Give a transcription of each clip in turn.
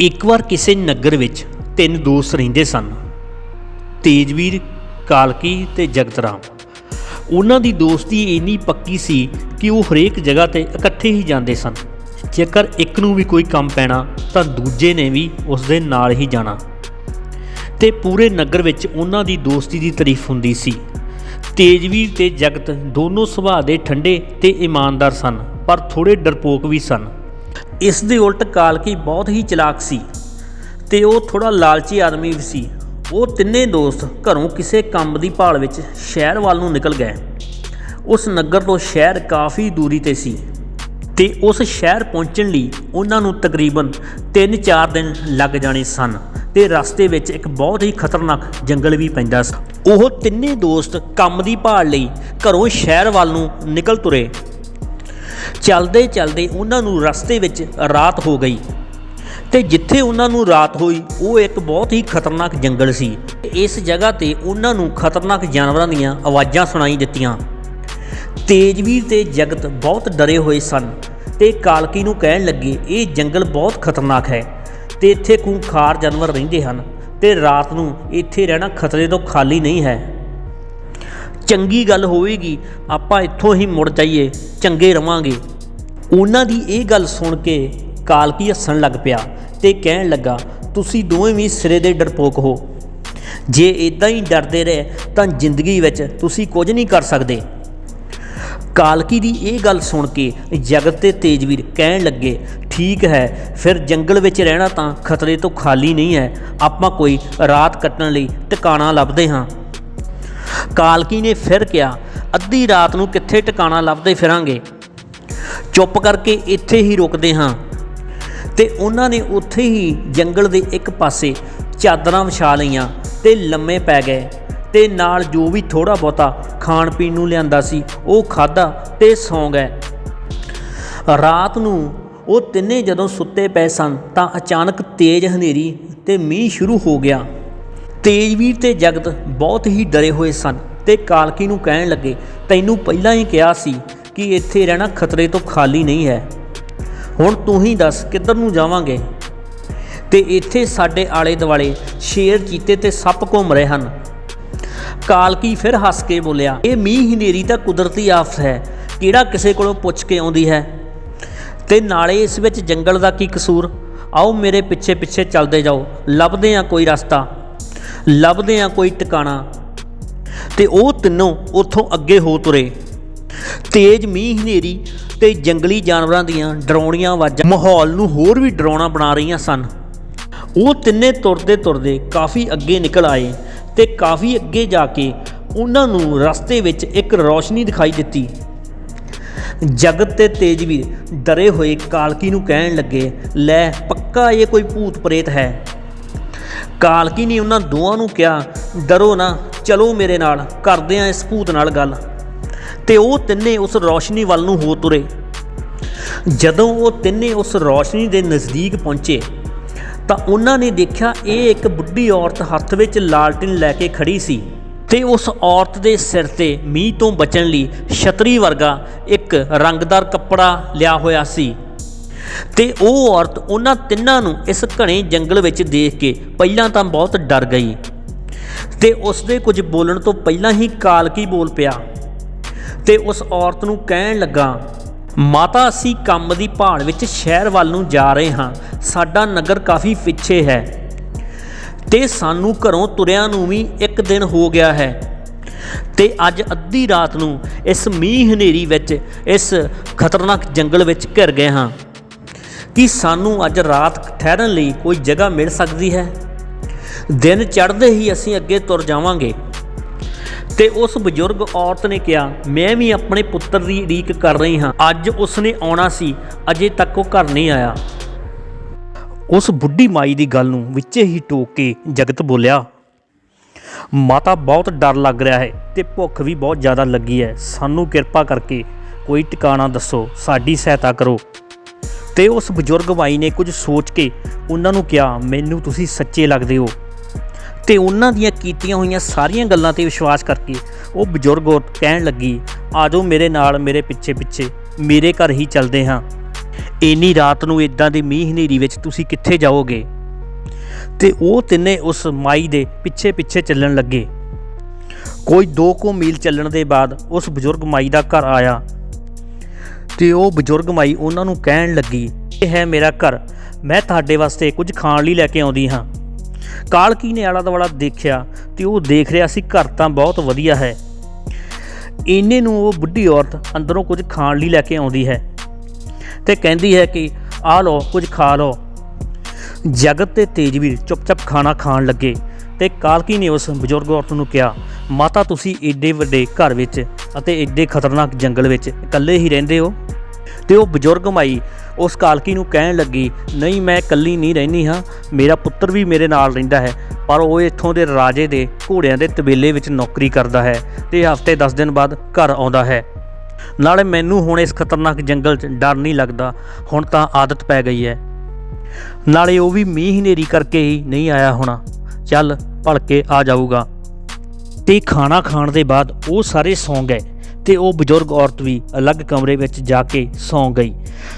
ਇੱਕ ਵਾਰ ਕਿਸੇ ਨਗਰ ਵਿੱਚ ਤਿੰਨ ਦੋਸਤ ਰਹਿੰਦੇ ਸਨ। ਤੇਜਵੀਰ, ਕਾਲਕੀ ਤੇ ਜਗਤਰਾਮ। ਉਹਨਾਂ ਦੀ ਦੋਸਤੀ ਇੰਨੀ ਪੱਕੀ ਸੀ ਕਿ ਉਹ ਹਰੇਕ ਜਗ੍ਹਾ ਤੇ ਇਕੱਠੇ ਹੀ ਜਾਂਦੇ ਸਨ। ਜੇਕਰ ਇੱਕ ਨੂੰ ਵੀ ਕੋਈ ਕੰਮ ਪੈਣਾ, ਤਾਂ ਦੂਜੇ ਨੇ ਵੀ ਉਸ ਦੇ ਨਾਲ ਹੀ ਜਾਣਾ। ਤੇ ਪੂਰੇ ਨਗਰ ਵਿੱਚ ਉਹਨਾਂ ਦੀ ਦੋਸਤੀ ਦੀ ਤਾਰੀਫ ਹੁੰਦੀ ਸੀ। ਤੇਜਵੀਰ ਤੇ ਜਗਤ ਦੋਨੋਂ ਸੁਭਾਅ ਦੇ ਠੰਡੇ ਤੇ ਇਮਾਨਦਾਰ ਸਨ, ਪਰ ਥੋੜੇ ਡਰਪੋਕ ਵੀ ਸਨ। ਇਸ ਦੇ ਉਲਟ ਕਾਲਕੀ ਬਹੁਤ ਹੀ ਚਲਾਕ ਸੀ ਤੇ ਉਹ ਥੋੜਾ ਲਾਲਚੀ ਆਦਮੀ ਵੀ ਸੀ। ਉਹ ਤਿੰਨੇ ਦੋਸਤ ਘਰੋਂ ਕਿਸੇ ਕੰਮ ਦੀ ਭਾਲ ਵਿੱਚ ਸ਼ਹਿਰ ਵੱਲ ਨੂੰ ਨਿਕਲ ਗਏ। ਉਸ ਨਗਰ ਤੋਂ ਸ਼ਹਿਰ ਕਾਫੀ ਦੂਰੀ ਤੇ ਸੀ ਤੇ ਉਸ ਸ਼ਹਿਰ ਪਹੁੰਚਣ ਲਈ ਉਹਨਾਂ ਨੂੰ ਤਕਰੀਬਨ 3-4 ਦਿਨ ਲੱਗ ਜਾਣੇ ਸਨ ਤੇ ਰਸਤੇ ਵਿੱਚ ਇੱਕ ਬਹੁਤ ਹੀ ਖਤਰਨਾਕ ਜੰਗਲ ਵੀ ਪੈਂਦਾ ਸੀ। ਉਹ ਤਿੰਨੇ ਦੋਸਤ ਕੰਮ ਦੀ ਭਾਲ ਲਈ ਘਰੋਂ ਸ਼ਹਿਰ ਵੱਲ ਨੂੰ ਨਿਕਲ ਤੁਰੇ। ਚੱਲਦੇ ਚੱਲਦੇ ਉਹਨਾਂ ਨੂੰ ਰਸਤੇ ਵਿੱਚ ਰਾਤ ਹੋ ਗਈ। ਤੇ ਜਿੱਥੇ ਉਹਨਾਂ ਨੂੰ ਰਾਤ ਹੋਈ, ਉਹ ਇੱਕ ਬਹੁਤ ਹੀ ਖਤਰਨਾਕ ਜੰਗਲ ਸੀ। ਇਸ ਜਗ੍ਹਾ ਤੇ ਉਹਨਾਂ ਨੂੰ ਖਤਰਨਾਕ ਜਾਨਵਰਾਂ ਦੀਆਂ ਆਵਾਜ਼ਾਂ ਸੁਣਾਈ ਦਿੱਤੀਆਂ। ਤੇਜਵੀਰ ਤੇ ਜਗਤ ਬਹੁਤ ਡਰੇ ਹੋਏ ਸਨ ਤੇ ਕਾਲਕੀ ਨੂੰ ਕਹਿਣ ਲੱਗੇ, ਇਹ ਜੰਗਲ ਬਹੁਤ ਖਤਰਨਾਕ ਹੈ। ਤੇ ਇੱਥੇ ਖੂੰਖਾਰ ਜਾਨਵਰ ਰਹਿੰਦੇ ਹਨ ਤੇ ਰਾਤ ਨੂੰ ਇੱਥੇ ਰਹਿਣਾ ਖਤਰੇ ਤੋਂ ਖਾਲੀ ਨਹੀਂ ਹੈ। ਚੰਗੀ ਗੱਲ ਹੋਵੇਗੀ, ਆਪਾਂ ਇੱਥੋਂ ਹੀ ਮੁੜ ਜਾਈਏ, ਚੰਗੇ ਰਵਾਂਗੇ। ਉਹਨਾਂ ਦੀ ਇਹ ਗੱਲ ਸੁਣ ਕੇ ਕਾਲਕੀ ਹੱਸਣ ਲੱਗ ਪਿਆ ਤੇ ਕਹਿਣ ਲੱਗਾ, ਤੁਸੀਂ ਦੋਵੇਂ ਵੀ ਸਿਰੇ ਦੇ ਡਰਪੋਕ ਹੋ। ਜੇ ਇਦਾਂ ਹੀ ਡਰਦੇ ਰਹੇ, ਤਾਂ ਜ਼ਿੰਦਗੀ ਵਿੱਚ ਤੁਸੀਂ ਕੁਝ ਨਹੀਂ ਕਰ ਸਕਦੇ। ਕਾਲਕੀ ਦੀ ਇਹ ਗੱਲ ਸੁਣ ਕੇ ਜਗਤ ਤੇ ਤੇਜਵੀਰ ਕਹਿਣ ਲੱਗੇ, ਠੀਕ ਹੈ, ਫਿਰ ਜੰਗਲ ਵਿੱਚ ਰਹਿਣਾ ਤਾਂ ਖਤਰੇ ਤੋਂ ਖਾਲੀ ਨਹੀਂ ਹੈ। ਆਪਾਂ ਕੋਈ ਰਾਤ ਕੱਟਣ ਲਈ ਟਿਕਾਣਾ ਲੱਭਦੇ ਹਾਂ। ਕਾਲਕੀ ਨੇ ਫਿਰ ਕਿਹਾ, ਅੱਧੀ ਰਾਤ ਨੂੰ ਕਿੱਥੇ ਟਿਕਾਣਾ ਲੱਭਦੇ ਫਿਰਾਂਗੇ? ਚੁੱਪ ਕਰਕੇ ਇੱਥੇ ਹੀ ਰੁਕਦੇ ਹਾਂ। ਤੇ ਉਹਨਾਂ ਨੇ ਉੱਥੇ ਹੀ ਜੰਗਲ ਦੇ ਇੱਕ ਪਾਸੇ ਚਾਦਰਾਂ ਵਿਛਾ ਲਈਆਂ ਤੇ ਲੰਮੇ ਪੈ ਗਏ ਤੇ ਨਾਲ ਜੋ ਵੀ ਥੋੜਾ ਬਹੁਤਾ ਖਾਣ ਪੀਣ ਨੂੰ ਲਿਆਂਦਾ ਸੀ, ਉਹ ਖਾਦਾ ਤੇ ਸੌਂ ਗਏ। ਰਾਤ ਨੂੰ ਉਹ ਤਿੰਨੇ ਜਦੋਂ ਸੁੱਤੇ ਪਏ ਸਨ ਤਾਂ ਅਚਾਨਕ ਤੇਜ਼ ਹਨੇਰੀ ਤੇ ਮੀਂਹ ਸ਼ੁਰੂ ਹੋ ਗਿਆ। ਤੇਜਵੀਰ ਤੇ ਜਗਤ ਬਹੁਤ ਹੀ ਡਰੇ ਹੋਏ ਸਨ ਤੇ ਕਾਲਕੀ ਨੂੰ ਕਹਿਣ ਲੱਗੇ, ਤੈਨੂੰ ਪਹਿਲਾਂ ਹੀ ਕਿਹਾ ਸੀ ਕਿ ਇੱਥੇ ਰਹਿਣਾ ਖਤਰੇ ਤੋਂ ਖਾਲੀ ਨਹੀਂ ਹੈ। ਹੁਣ ਤੂੰ ਹੀ ਦੱਸ ਕਿੱਧਰ ਨੂੰ ਜਾਵਾਂਗੇ? ਤੇ ਇੱਥੇ ਸਾਡੇ ਆਲੇ ਦੁਆਲੇ ਸ਼ੇਰ ਚੀਤੇ ਤੇ ਸੱਪ ਘੁੰਮ ਰਹੇ ਹਨ। ਕਾਲਕੀ ਫਿਰ ਹੱਸ ਕੇ ਬੋਲਿਆ, ਇਹ ਮੀਂਹ ਹਨੇਰੀ ਤਾਂ ਕੁਦਰਤੀ ਆਫਤ ਹੈ, ਕਿਹੜਾ ਕਿਸੇ ਕੋਲੋਂ ਪੁੱਛ ਕੇ ਆਉਂਦੀ ਹੈ? ਤੇ ਨਾਲੇ ਇਸ ਵਿੱਚ ਜੰਗਲ ਦਾ ਕੀ ਕਸੂਰ? ਆਓ ਮੇਰੇ ਪਿੱਛੇ ਪਿੱਛੇ ਚੱਲਦੇ ਜਾਓ, ਲੱਭਦੇ ਆ ਕੋਈ ਰਸਤਾ। ਲੱਭਦੇ ਆ ਕੋਈ ਟਿਕਾਣਾ। ਤੇ ਉਹ ਤਿੰਨੋਂ ਉੱਥੋਂ ਅੱਗੇ ਹੋ ਤੁਰੇ। ਤੇਜ਼ ਮੀਂਹ ਹਨੇਰੀ ਤੇ ਜੰਗਲੀ ਜਾਨਵਰਾਂ ਦੀਆਂ ਡਰਾਉਣੀਆਂ ਆਵਾਜ਼ਾਂ ਮਾਹੌਲ ਨੂੰ ਹੋਰ ਵੀ ਡਰਾਉਣਾ ਬਣਾ ਰਹੀਆਂ ਸਨ। ਉਹ ਤਿੰਨੇ ਤੁਰਦੇ ਤੁਰਦੇ ਕਾਫੀ ਅੱਗੇ ਨਿਕਲ ਆਏ ਤੇ ਕਾਫੀ ਅੱਗੇ ਜਾ ਕੇ ਉਹਨਾਂ ਨੂੰ ਰਸਤੇ ਵਿੱਚ ਇੱਕ ਰੌਸ਼ਨੀ ਦਿਖਾਈ ਦਿੱਤੀ। ਜਗਤ ਤੇ ਤੇਜਵੀਰ ਡਰੇ ਹੋਏ ਕਾਲਕੀ ਨੂੰ ਕਹਿਣ ਲੱਗੇ, ਲੈ, ਪੱਕਾ ਇਹ ਕੋਈ ਭੂਤ ਪ੍ਰੇਤ ਹੈ। ਕਾਲਕੀ ਨੇ ਉਹਨਾਂ ਦੋਵਾਂ ਨੂੰ ਕਿਹਾ, ਡਰੋ ਨਾ, ਚਲੋ ਮੇਰੇ ਨਾਲ, ਕਰਦੇ ਆ ਇਸ ਭੂਤ ਨਾਲ ਗੱਲ। ਤੇ ਉਹ ਤਿੰਨੇ ਉਸ ਰੌਸ਼ਨੀ ਵੱਲ ਨੂੰ ਹੋ ਤੁਰੇ। ਜਦੋਂ ਉਹ ਤਿੰਨੇ ਉਸ ਰੌਸ਼ਨੀ ਦੇ ਨਜ਼ਦੀਕ ਪਹੁੰਚੇ, ਤਾਂ ਉਹਨਾਂ ਨੇ ਦੇਖਿਆ ਇਹ ਇੱਕ ਬੁੱਢੀ ਔਰਤ ਹੱਥ ਵਿੱਚ ਲਾਲਟਿਨ ਲੈ ਕੇ ਖੜੀ ਸੀ ਤੇ ਉਸ ਔਰਤ ਦੇ ਸਿਰ ਤੇ ਮੀਂਹ ਤੋਂ ਬਚਣ ਲਈ ਛਤਰੀ ਵਰਗਾ ਇੱਕ ਰੰਗਦਾਰ ਕੱਪੜਾ ਲਿਆ ਹੋਇਆ ਸੀ। ਤੇ ਉਹ ਔਰਤ ਉਹਨਾਂ ਤਿੰਨਾਂ ਨੂੰ ਇਸ ਘਣੇ ਜੰਗਲ ਵਿੱਚ ਦੇਖ ਕੇ ਪਹਿਲਾਂ ਤਾਂ ਬਹੁਤ ਡਰ ਗਈ। ਤੇ ਉਸ ਦੇ ਕੁਝ ਬੋਲਣ ਤੋਂ ਪਹਿਲਾਂ ਹੀ ਕਾਲਕੀ ਬੋਲ ਪਿਆ। ਤੇ ਉਸ ਔਰਤ ਨੂੰ ਕਹਿਣ ਲੱਗਾ, ਮਾਤਾ, ਅਸੀਂ ਕੰਮ ਦੀ ਭਾਲ ਵਿੱਚ ਸ਼ਹਿਰ ਵੱਲ ਨੂੰ ਜਾ ਰਹੇ ਹਾਂ। ਸਾਡਾ ਨਗਰ ਕਾਫੀ ਪਿੱਛੇ ਹੈ। ਤੇ ਸਾਨੂੰ ਘਰੋਂ ਤੁਰਿਆਂ ਨੂੰ ਵੀ ਇੱਕ ਦਿਨ ਹੋ ਗਿਆ ਹੈ। ਤੇ ਅੱਜ ਅੱਧੀ ਰਾਤ ਨੂੰ ਇਸ ਮੀਂਹ ਹਨੇਰੀ ਵਿੱਚ ਇਸ ਖਤਰਨਾਕ ਜੰਗਲ ਵਿੱਚ ਘਿਰ ਗਏ ਹਾਂ। ਕੀ ਸਾਨੂੰ ਅੱਜ ਰਾਤ ਠਹਿਰਨ ਲਈ ਕੋਈ ਜਗ੍ਹਾ ਮਿਲ ਸਕਦੀ ਹੈ? ਦਿਨ ਚੜ੍ਹਦੇ ਹੀ ਅਸੀਂ ਅੱਗੇ ਤੁਰ ਜਾਵਾਂਗੇ। ਤੇ ਉਸ ਬਜ਼ੁਰਗ ਔਰਤ ਨੇ ਕਿਹਾ, ਮੈਂ ਵੀ ਆਪਣੇ ਪੁੱਤਰ ਦੀ ਉਡੀਕ ਕਰ ਰਹੀ ਹਾਂ। ਅੱਜ ਉਸਨੇ ਆਉਣਾ ਸੀ, ਅਜੇ ਤੱਕ ਉਹ ਘਰ ਨਹੀਂ ਆਇਆ। ਉਸ ਬੁੱਢੀ ਮਾਈ ਦੀ ਗੱਲ ਨੂੰ ਵਿੱਚੇ ਹੀ ਟੋਕ ਕੇ ਜਗਤ ਬੋਲਿਆ, ਮਾਤਾ, ਬਹੁਤ ਡਰ ਲੱਗ ਰਿਹਾ ਹੈ ਤੇ ਭੁੱਖ ਵੀ ਬਹੁਤ ਜ਼ਿਆਦਾ ਲੱਗੀ ਹੈ। ਸਾਨੂੰ ਕਿਰਪਾ ਕਰਕੇ ਕੋਈ ਟਿਕਾਣਾ ਦੱਸੋ, ਸਾਡੀ ਸਹਾਇਤਾ ਕਰੋ। ਤੇ ਉਸ ਬਜ਼ੁਰਗ ਮਾਈ ਨੇ ਕੁਝ ਸੋਚ ਕੇ ਉਹਨਾਂ ਨੂੰ ਕਿਹਾ, ਮੈਨੂੰ ਤੁਸੀਂ ਸੱਚੇ ਲੱਗਦੇ ਹੋ। ਤੇ ਉਹਨਾਂ ਦੀਆਂ ਕੀਤੀਆਂ ਹੋਈਆਂ ਸਾਰੀਆਂ ਗੱਲਾਂ ਤੇ ਵਿਸ਼ਵਾਸ ਕਰਕੇ ਉਹ ਬਜ਼ੁਰਗ ਔਰਤ ਕਹਿਣ ਲੱਗੀ, ਆਜੋ ਮੇਰੇ ਨਾਲ, ਮੇਰੇ ਪਿੱਛੇ ਪਿੱਛੇ, ਮੇਰੇ ਘਰ ਹੀ ਚੱਲਦੇ ਹਾਂ। ਇੰਨੀ ਰਾਤ ਨੂੰ ਇਦਾਂ ਦੀ ਮੀਂਹ ਹਨੇਰੀ ਵਿੱਚ ਤੁਸੀਂ ਕਿੱਥੇ ਜਾਓਗੇ? ਤੇ ਉਹ ਤਿੰਨੇ ਉਸ ਮਾਈ ਦੇ ਪਿੱਛੇ ਪਿੱਛੇ ਚੱਲਣ ਲੱਗੇ। ਕੋਈ 2 ਕੁ ਮੀਲ ਚੱਲਣ ਦੇ ਬਾਅਦ ਉਸ ਬਜ਼ੁਰਗ ਮਾਈ ਦਾ ਘਰ ਆਇਆ। ਤੇ ਉਹ ਬਜ਼ੁਰਗ ਮਾਈ ਉਹਨਾਂ ਨੂੰ ਕਹਿਣ ਲੱਗੀ, ਇਹ ਹੈ ਮੇਰਾ ਘਰ। ਮੈਂ ਤੁਹਾਡੇ ਵਾਸਤੇ ਕੁਝ ਖਾਣ ਲਈ ਲੈ ਕੇ ਆਉਂਦੀ ਹਾਂ। ਕਾਲਕੀ ਨੇ ਆਲਾ ਦੁਆਲਾ ਦੇਖਿਆ ਤੇ ਉਹ ਦੇਖ ਰਿਹਾ ਸੀ, ਘਰ ਤਾਂ ਬਹੁਤ ਵਧੀਆ ਹੈ। ਇੰਨੇ ਨੂੰ ਉਹ ਬੁੱਢੀ ਔਰਤ ਅੰਦਰੋਂ ਕੁਝ ਖਾਣ ਲਈ ਲੈ ਕੇ ਆਉਂਦੀ ਹੈ ਤੇ ਕਹਿੰਦੀ ਹੈ ਕਿ, ਆ ਲਓ, ਕੁਝ ਖਾ ਲਓ। ਜਗਤ ਤੇ ਤੇਜਵੀਰ ਚੁੱਪਚਾਪ ਖਾਣਾ ਖਾਣ ਲੱਗੇ। ਤੇ ਕਾਲਕੀ ਨੇ ਉਸ ਬਜ਼ੁਰਗ ਔਰਤ ਨੂੰ ਕਿਹਾ, ਮਾਤਾ, ਤੁਸੀਂ ਏਡੇ ਵੱਡੇ ਘਰ ਵਿੱਚ ਅਤੇ ਏਡੇ ਖਤਰਨਾਕ ਜੰਗਲ ਵਿੱਚ ਇਕੱਲੇ ਹੀ ਰਹਿੰਦੇ ਹੋ? ਤੇ ਉਹ ਬਜ਼ੁਰਗ ਮਾਈ ਉਸ ਕਾਲਕੀ ਨੂੰ ਕਹਿਣ ਲੱਗੀ, ਨਹੀਂ, ਮੈਂ ਇਕੱਲੀ ਨਹੀਂ ਰਹਿੰਦੀ ਹਾਂ, ਮੇਰਾ ਪੁੱਤਰ ਵੀ ਮੇਰੇ ਨਾਲ ਰਹਿੰਦਾ ਹੈ, ਪਰ ਉਹ ਇੱਥੋਂ ਦੇ ਰਾਜੇ ਦੇ ਘੋੜਿਆਂ ਦੇ ਤਬੇਲੇ ਵਿੱਚ ਨੌਕਰੀ ਕਰਦਾ ਹੈ ਤੇ ਹਫ਼ਤੇ 10 ਦਿਨ ਬਾਅਦ ਘਰ ਆਉਂਦਾ ਹੈ। ਨਾਲੇ ਮੈਨੂੰ ਹੁਣ ਇਸ ਖਤਰਨਾਕ ਜੰਗਲ 'ਚ ਡਰ ਨਹੀਂ ਲੱਗਦਾ, ਹੁਣ ਤਾਂ ਆਦਤ ਪੈ ਗਈ ਹੈ। ਨਾਲੇ ਉਹ ਵੀ ਮੀਂਹ ਹਨੇਰੀ ਕਰਕੇ ਹੀ ਨਹੀਂ ਆਇਆ ਹੋਣਾ। ਚੱਲ ਭਲਕੇ ਆ ਜਾਊਗਾ। ਤੇ ਖਾਣਾ ਖਾਣ ਦੇ ਬਾਅਦ ਉਹ ਸਾਰੇ ਸੌਂ ਗਏ ਤੇ ਉਹ ਬਜ਼ੁਰਗ ਔਰਤ ਵੀ ਅਲੱਗ ਕਮਰੇ ਵਿੱਚ ਜਾ ਕੇ ਸੌਂ ਗਈ।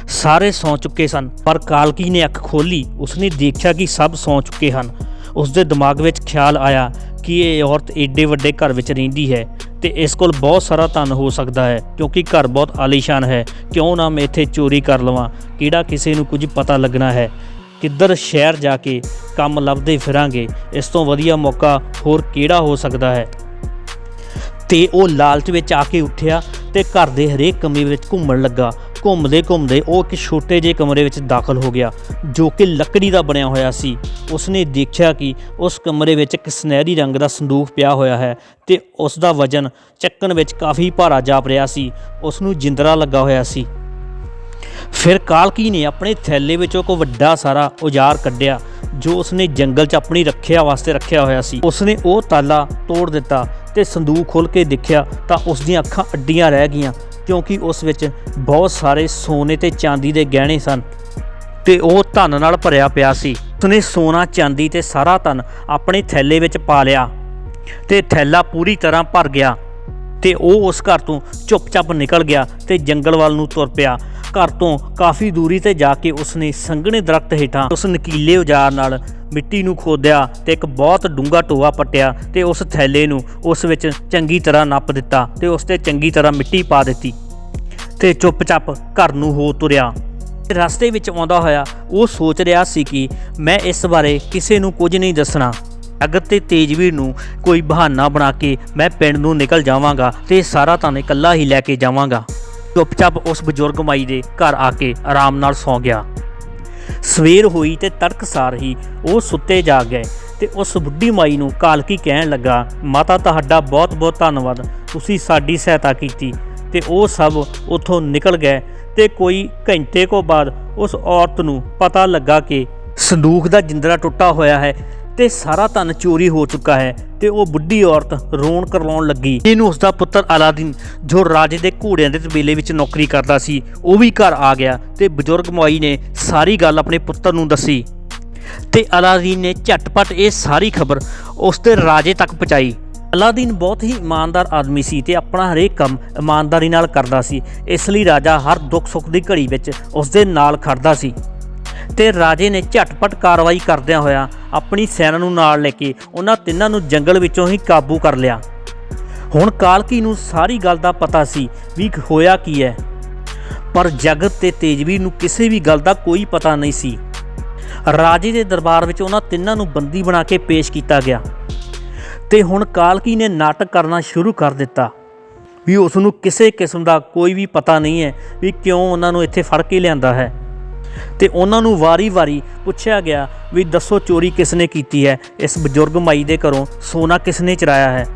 ਸਾਰੇ ਸੌਂ ਚੁੱਕੇ ਸਨ, ਪਰ ਕਾਲਕੀ ਨੇ ਅੱਖ ਖੋਲੀ ਉਸਨੇ ਦੇਖਿਆ ਕਿ ਸਭ ਸੌਂ ਚੁੱਕੇ ਹਨ। ਉਸਦੇ ਦਿਮਾਗ ਵਿੱਚ ਖਿਆਲ ਆਇਆ ਕਿ ਇਹ ਔਰਤ ਏਡੇ ਵੱਡੇ ਘਰ ਵਿੱਚ ਰਹਿੰਦੀ ਹੈ ਤੇ ਇਸ ਕੋਲ ਬਹੁਤ ਸਾਰਾ ਧਨ ਹੋ ਸਕਦਾ ਹੈ, ਕਿਉਂਕਿ ਘਰ ਬਹੁਤ ਆਲੀਸ਼ਾਨ ਹੈ। ਕਿਉਂ ਨਾ ਮੈਂ ਇੱਥੇ ਚੋਰੀ ਕਰ ਲਵਾਂ? ਕਿਹੜਾ ਕਿਸੇ ਨੂੰ ਕੁਝ ਪਤਾ ਲੱਗਣਾ ਹੈ? ਕਿੱਧਰ ਸ਼ਹਿਰ ਜਾ ਕੇ ਕੰਮ ਲੱਭਦੇ ਫਿਰਾਂਗੇ, ਇਸ ਤੋਂ ਵਧੀਆ ਮੌਕਾ ਹੋਰ ਕਿਹੜਾ ਹੋ ਸਕਦਾ ਹੈ? ਤੇ ਉਹ ਲਾਲਚ ਵਿੱਚ ਆ ਕੇ ਉੱਠਿਆ ਤੇ ਘਰ ਦੇ ਹਰੇਕ ਕਮਰੇ ਵਿੱਚ ਘੁੰਮਣ ਲੱਗਾ। ਘੁੰਮਦੇ ਘੁੰਮਦੇ ਉਹ ਇੱਕ ਛੋਟੇ ਜਿਹੇ ਕਮਰੇ ਵਿੱਚ ਦਾਖਲ ਹੋ ਗਿਆ, ਜੋ ਕਿ ਲੱਕੜੀ ਦਾ ਬਣਿਆ ਹੋਇਆ ਸੀ। ਉਸਨੇ ਦੇਖਿਆ ਕਿ ਉਸ ਕਮਰੇ ਵਿੱਚ ਇੱਕ ਸੁਨਹਿਰੀ ਰੰਗ ਦਾ ਸੰਦੂਕ ਪਿਆ ਹੋਇਆ ਹੈ ਤੇ ਉਸ ਦਾ ਵਜ਼ਨ ਚੱਕਣ ਵਿੱਚ ਕਾਫੀ ਭਾਰਾ ਜਾਪ ਰਿਹਾ ਸੀ। ਉਸ ਨੂੰ ਜਿੰਦਰਾ ਲੱਗਾ ਹੋਇਆ ਸੀ। ਫਿਰ ਕਾਲਕੀ ਨੇ ਆਪਣੇ ਥੈਲੇ ਵਿੱਚੋਂ ਕੋ ਵੱਡਾ ਸਾਰਾ ਔਜ਼ਾਰ ਕੱਢਿਆ, ਜੋ ਉਸਨੇ ਜੰਗਲ 'ਚ ਆਪਣੀ ਰੱਖਿਆ ਵਾਸਤੇ ਰੱਖਿਆ ਹੋਇਆ ਸੀ। ਉਸਨੇ ਉਹ ਤਾਲਾ ਤੋੜ ਦਿੱਤਾ ਤੇ ਸੰਦੂਕ ਖੋਲ ਕੇ ਦੇਖਿਆ ਤਾਂ ਉਸ ਦੀਆਂ ਅੱਖਾਂ ਅੱਡੀਆਂ ਰਹਿ ਗਈਆਂ, ਕਿਉਂਕਿ ਉਸ ਵਿੱਚ ਬਹੁਤ ਸਾਰੇ ਸੋਨੇ ਤੇ ਚਾਂਦੀ ਦੇ ਗਹਿਣੇ ਸਨ ਤੇ ਉਹ ਧਨ ਨਾਲ ਭਰਿਆ ਪਿਆ ਸੀ। ਉਸਨੇ ਸੋਨਾ, ਚਾਂਦੀ ਤੇ ਸਾਰਾ ਧਨ ਆਪਣੇ ਥੈਲੇ ਵਿੱਚ ਪਾ ਲਿਆ ਤੇ ਥੈਲਾ ਪੂਰੀ ਤਰ੍ਹਾਂ ਭਰ ਗਿਆ ਤੇ ਉਹ ਉਸ ਘਰ ਤੋਂ ਚੁੱਪਚਾਪ ਨਿਕਲ ਗਿਆ ਤੇ ਜੰਗਲ ਵੱਲ ਨੂੰ ਤੁਰ ਪਿਆ। ਘਰ ਤੋਂ ਕਾਫੀ ਦੂਰੀ ਤੇ ਜਾ ਕੇ ਉਸਨੇ ਸੰਘਣੇ ਦਰਖਤ ਹੇਠਾਂ ਉਸ ਨਕੀਲੇ ਔਜ਼ਾਰ ਨਾਲ ਮਿੱਟੀ ਨੂੰ ਖੋਦਿਆ ਤੇ ਇੱਕ ਬਹੁਤ ਡੂੰਘਾ ਟੋਆ ਪੱਟਿਆ ਤੇ ਉਸ ਥੈਲੇ ਨੂੰ ਉਸ ਵਿੱਚ ਚੰਗੀ ਤਰ੍ਹਾਂ ਨੱਪ ਦਿੱਤਾ ਤੇ ਉਸ ਤੇ ਚੰਗੀ ਤਰ੍ਹਾਂ ਮਿੱਟੀ ਪਾ ਦਿੱਤੀ ਤੇ ਚੁੱਪਚਾਪ ਘਰ ਨੂੰ ਹੋ ਤੁਰਿਆ। ਰਸਤੇ ਵਿੱਚ ਆਉਂਦਾ ਹੋਇਆ ਉਹ ਸੋਚ ਰਿਹਾ ਸੀ ਕਿ ਮੈਂ ਇਸ ਬਾਰੇ ਕਿਸੇ ਨੂੰ ਕੁਝ ਨਹੀਂ ਦੱਸਣਾ। ਅਗਰ ਤੇ ਤੇਜਵੀਰ ਨੂੰ ਕੋਈ ਬਹਾਨਾ ਬਣਾ ਕੇ ਮੈਂ ਪਿੰਡ ਨੂੰ ਨਿਕਲ ਜਾਵਾਂਗਾ ਤੇ ਸਾਰਾ ਤਾਂ ਇਕੱਲਾ ਹੀ ਲੈ ਕੇ ਜਾਵਾਂਗਾ। ਚੁੱਪਚਾਪ ਉਸ ਬਜ਼ੁਰਗ ਮਾਈ ਦੇ ਘਰ ਆ ਕੇ ਆਰਾਮ ਨਾਲ ਸੌਂ ਗਿਆ। ਸਵੇਰ ਹੋਈ ਤੇ ਤੜਕਸਾਰ ਹੀ ਉਹ ਸੁੱਤੇ ਜਾ ਗਏ ਤੇ ਉਸ ਬੁੱਢੀ ਮਾਈ ਨੂੰ ਕਾਲਕੀ ਕਹਿਣ ਲੱਗਾ, ਮਾਤਾ, ਤੁਹਾਡਾ ਬਹੁਤ-ਬਹੁਤ ਧੰਨਵਾਦ। ਤੁਸੀਂ ਸਾਡੀ ਸਹਾਇਤਾ ਕੀਤੀ ਤੇ ਉਹ ਸਭ ਉੱਥੋਂ ਨਿਕਲ ਗਏ ਤੇ ਕੋਈ ਘੰਟੇ ਕੋ ਬਾਅਦ ਉਸ ਔਰਤ ਨੂੰ ਪਤਾ ਲੱਗਾ ਕਿ ਸੰਦੂਕ ਦਾ ਜਿੰਦਰਾ ਟੁੱਟਾ ਹੋਇਆ ਹੈ ਤੇ ਸਾਰਾ ਧਨ ਚੋਰੀ ਹੋ ਚੁੱਕਾ ਹੈ ਤੇ ਉਹ ਬੁੱਢੀ ਔਰਤ ਰੋਣ ਕਰਲਾਉਣ ਲੱਗੀ। ਇਹਨੂੰ ਉਸ ਦਾ ਪੁੱਤਰ ਅਲਾਦੀਨ, ਜੋ ਰਾਜੇ ਦੇ ਘੋੜਿਆਂ ਦੇ ਤਬੇਲੇ ਵਿੱਚ ਨੌਕਰੀ ਕਰਦਾ ਸੀ, ਉਹ ਵੀ ਘਰ ਆ ਗਿਆ ਤੇ ਬਜ਼ੁਰਗ ਮੋਈ ਨੇ ਸਾਰੀ ਗੱਲ ਆਪਣੇ ਪੁੱਤਰ ਨੂੰ ਦੱਸੀ। ਤੇ ਅਲਾਦੀਨ ਨੇ ਝਟਪਟ ਇਹ ਸਾਰੀ ਖਬਰ ਉਸ ਦੇ ਰਾਜੇ ਤੱਕ ਪਹੁੰਚਾਈ। ਅਲਾਦੀਨ ਬਹੁਤ ਹੀ ਇਮਾਨਦਾਰ ਆਦਮੀ ਸੀ ਤੇ ਆਪਣਾ ਹਰੇਕ ਕੰਮ ਇਮਾਨਦਾਰੀ ਨਾਲ ਕਰਦਾ ਸੀ, ਇਸ ਲਈ ਰਾਜਾ ਹਰ ਦੁੱਖ ਸੁੱਖ ਦੀ ਘੜੀ ਵਿੱਚ ਉਸ ਦੇ ਨਾਲ ਖੜਦਾ ਸੀ। ਤੇ ਰਾਜੇ ਨੇ ਝਟਪਟ ਕਾਰਵਾਈ ਕਰਦਿਆਂ ਹੋਇਆ ਆਪਣੀ ਸੈਨਾ ਨੂੰ ਨਾਲ ਲੈ ਕੇ ਉਹਨਾਂ ਤਿੰਨਾਂ ਨੂੰ ਜੰਗਲ ਵਿੱਚੋਂ ਹੀ ਕਾਬੂ ਕਰ ਲਿਆ। ਹੁਣ ਕਾਲਕੀ ਨੂੰ ਸਾਰੀ ਗੱਲ ਦਾ ਪਤਾ ਸੀ ਵੀ ਹੋਇਆ ਕੀ ਹੈ। ਪਰ ਜਗਤ ਤੇ ਤੇਜਵੀਰ ਨੂੰ ਕਿਸੇ ਵੀ ਗੱਲ ਦਾ ਕੋਈ ਪਤਾ ਨਹੀਂ ਸੀ। ਰਾਜੇ ਦੇ ਦਰਬਾਰ ਵਿੱਚ ਉਹਨਾਂ ਤਿੰਨਾਂ ਨੂੰ ਬੰਦੀ ਬਣਾ ਕੇ ਪੇਸ਼ ਕੀਤਾ ਗਿਆ। ਤੇ ਹੁਣ ਕਾਲਕੀ ਨੇ ਨਾਟਕ ਕਰਨਾ ਸ਼ੁਰੂ ਕਰ ਦਿੱਤਾ। ਵੀ ਉਸ ਨੂੰ ਕਿਸੇ ਕਿਸਮ ਦਾ ਕੋਈ ਵੀ ਪਤਾ ਨਹੀਂ ਹੈ ਵੀ ਕਿਉਂ ਉਹਨਾਂ ਨੂੰ ਇੱਥੇ ਫੜ ਕੇ ਲਿਆਂਦਾ ਹੈ। ਤੇ ਉਹਨਾਂ ਨੂੰ ਵਾਰੀ-ਵਾਰੀ ਪੁੱਛਿਆ ਗਿਆ ਵੀ ਦੱਸੋ ਚੋਰੀ ਕਿਸ ਨੇ ਕੀਤੀ ਹੈ? ਇਸ ਬਜ਼ੁਰਗ ਮਾਈ ਦੇ ਘਰੋਂ ਸੋਨਾ ਕਿਸ ਨੇ ਚੁਰਾਇਆ ਹੈ?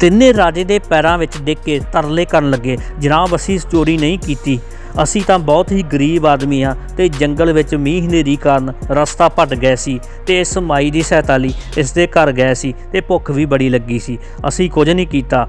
ਤਿੰਨੇ ਰਾਜੇ ਦੇ ਪੈਰਾਂ ਵਿੱਚ ਡਿੱਗ ਕੇ ਤਰਲੇ ਕਰਨ ਲੱਗੇ, ਜਨਾਬ, ਅਸੀਂ ਚੋਰੀ ਨਹੀਂ ਕੀਤੀ। ਅਸੀਂ ਤਾਂ ਬਹੁਤ ਹੀ ਗਰੀਬ ਆਦਮੀ ਆ ਤੇ ਜੰਗਲ ਵਿੱਚ ਮੀਂਹ ਹਨੇਰੀ ਕਾਰਨ ਰਸਤਾ ਭਟ ਗਏ ਸੀ ਤੇ ਇਸ ਮਾਈ ਦੀ ਸਹਾਇਤਾ ਲਈ ਇਸ ਦੇ ਘਰ ਗਏ ਸੀ ਤੇ ਭੁੱਖ ਵੀ ਬੜੀ ਲੱਗੀ ਸੀ। ਅਸੀਂ ਕੁਝ ਨਹੀਂ ਕੀਤਾ।